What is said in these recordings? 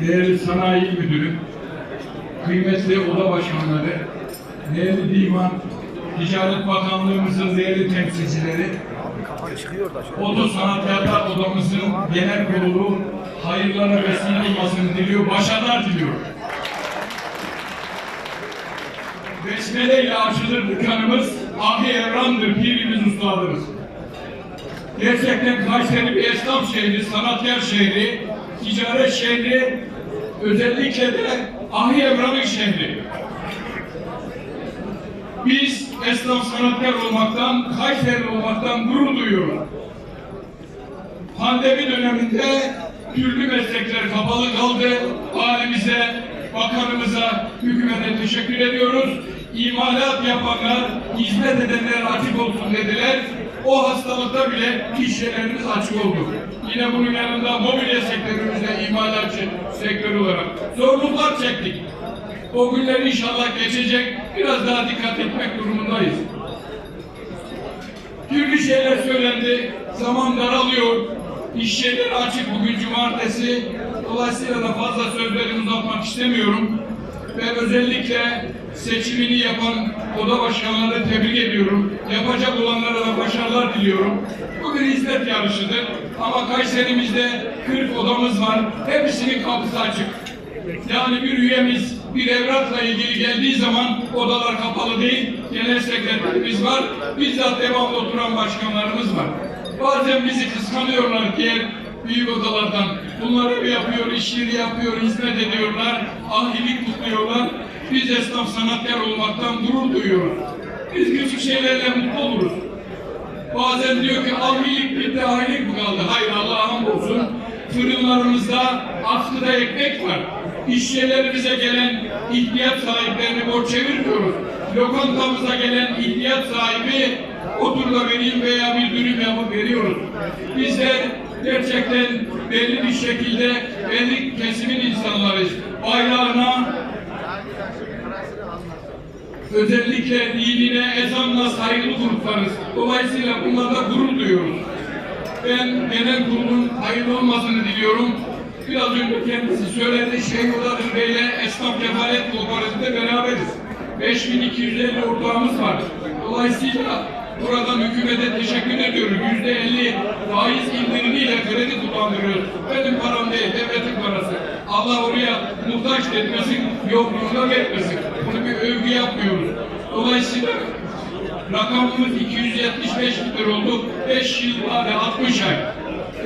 değerli sanayi müdürü, kıymetli oda başkanları, değerli divan, Ticaret Bakanlığımızın değerli temsilcileri, Oto Sanatkarlar Odamızın genel kurulu hayırlara vesile olmasını diliyor, başarılar diliyor. Besmele ile açılır dükkanımız, Ahi Evran'dır, pirimiz ustadımız. Gerçekten Kayseri bir esnaf şehri, sanatkar şehri, ticaret şehri, özellikle de Ahi Evran'ın şehri. Biz esnaf sanatkar olmaktan, Kayseri olmaktan gurur duyuyoruz. Pandemi döneminde türlü meslekler kapalı kaldı. Valimize, bakanımıza, hükümete teşekkür ediyoruz. İmalat yapanlar, hizmet edenler açık olsun dediler. O hastalıkta bile iş yerlerimiz açık oldu. Yine bunun yanında mobilya sektörümüzde imalatçı sektör olarak zorluklar çektik. O günler inşallah geçecek. Biraz daha dikkat etmek durumundayız. Türlü şeyler söylendi. Zaman daralıyor. İş yerleri açık bugün cumartesi. Dolayısıyla da fazla sözlerimi uzatmak istemiyorum. Ve özellikle seçimini yapan oda başkanlarını tebrik ediyorum. Yapacak olanlara da başarılar diliyorum. Bu bir hizmet yarışıdır. Ama Kayserimizde 40 odamız var. Hepsinin kapısı açık. Yani bir üyemiz bir evrakla ilgili geldiği zaman odalar kapalı değil, genel sekreterimiz var, bizzat devamlı oturan başkanlarımız var. Bazen bizi kıskanıyorlar diğer büyük odalardan. Bunları bir yapıyor, işleri yapıyor, hizmet ediyorlar, ahilik kutluyorlar. Biz esnaf sanatkar olmaktan gurur duyuyoruz. Biz küçük şeylerle mutlu oluruz. Bazen diyor ki ahilik bitti, ahilik mi kaldı? Hayır Allah'a hamdolsun. Fırınlarımızda askıda ekmek var. İş yerlerimize gelen ihtiyaç sahiplerini borç çevirmiyoruz. Lokantamıza gelen ihtiyaç sahibi otur da vereyim veya bir dürüm yapıp veriyoruz. Bizler gerçekten belli bir şekilde belli kesimin insanlarıyız. Bayrağına, özellikle dinine, ezanla saygılı gruplarız. Dolayısıyla bunlarla gurur duyuyoruz. Ben genel kurulun hayırlı olmasını diliyorum. Biraz önce kendisi söyledi, Şeyh Odadır Bey'le Esnaf Kefalet Kooperatif'te beraberiz. 5250 ortağımız var. Dolayısıyla buradan hükümete teşekkür ediyorum. Yüzde 50 faiz indirimiyle kredi kullandırıyoruz. Benim param değil, devletin parası. Allah oraya muhtaç etmesin, yokluğuna vermesin. Bunu bir övgü yapmıyoruz. Dolayısıyla rakamımız 275 bin lira oldu. 5 yıl vade 60 ay.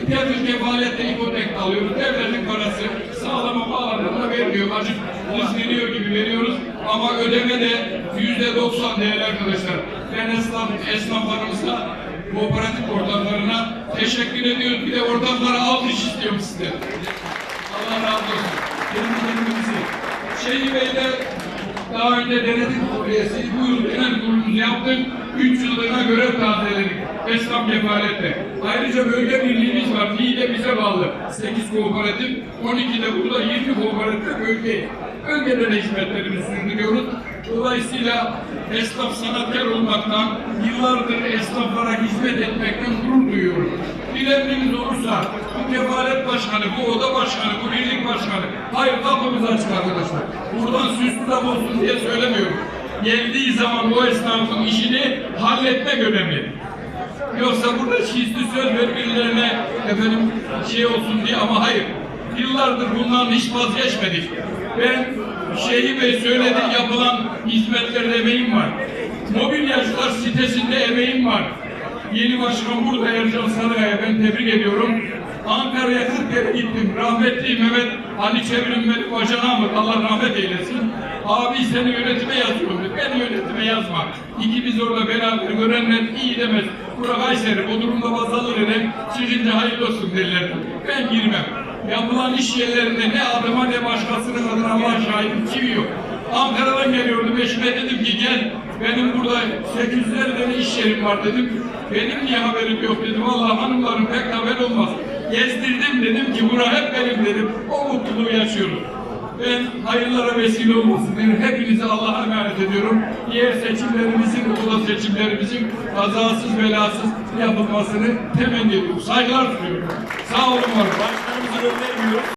Devlet kefalette ipotek alıyoruz. Devletin parası sağlama bağlamında vermiyor. Acık hız veriyor gibi veriyoruz. Ama ödeme de yüzde 90 değerli arkadaşlar. Ben esnaf, esnaflarımıza, kooperatif ortaklarına teşekkür ediyorum. Bir de ortaklara alkış istiyorum sizden. Allah razı olsun. Kendi kendimizi. Şeyi Bey'de daha önce denetim üyesi bu yıl genel kurulumuzu yaptık. 3 yıllığına görev tazeledik. Esnaf kefalette. Ayrıca bölge birliğimiz var. de bize bağlı. 8 kooperatif, 12 de burada 20 kooperatif bölge. Bölgede de hizmetlerimizi sürdürüyoruz. Dolayısıyla esnaf sanatkar olmaktan, yıllardır esnaflara hizmet etmekten gurur duyuyorum. Bir olursa bu kefalet başkanı, bu oda başkanı, bu birlik başkanı, hayır kapımız açık arkadaşlar. Buradan süslü laf olsun diye söylemiyorum. Geldiği zaman o esnafın işini halletmek önemli. Yoksa burada şiisli söz ver birilerine efendim şey olsun diye ama hayır. Yıllardır bundan hiç vazgeçmedik. Ben Şeyhi Bey söyledi yapılan hizmetlerde emeğim var. Mobilyacılar sitesinde emeğim var. Yeni başkan burada Ercan Sarıkaya ben tebrik ediyorum. Ankara'ya 40 kere gittim. Rahmetli Mehmet Ali Çevrim benim bacanağım Allah rahmet eylesin. Abi seni yönetime yazıyorum. Ben yönetime yazma. İkimiz orada beraber görenler iyi demez. Bura Kayseri, o durumda baz alır dedim. Çıkınca hayırlı olsun derler. Ben girmem. Yapılan iş yerlerinde ne adıma ne başkasının adına Allah şahit çivi yok. Ankara'dan geliyordum eşime dedim ki gel benim burada 800'ler tane iş yerim var dedim. Benim niye haberim yok dedim. Vallahi hanımların pek haber olmaz. Gezdirdim dedim ki bura hep benim dedim. O mutluluğu yaşıyorum. Ben hayırlara vesile olmasın dedim. Hepinizi Allah'a emanet ediyorum. Diğer seçimlerimizin, oda seçimlerimizin kazasız belasız yapılmasını temenni ediyorum. Saygılar sunuyorum. Sağ olun var. Başkanımızı göndermiyoruz.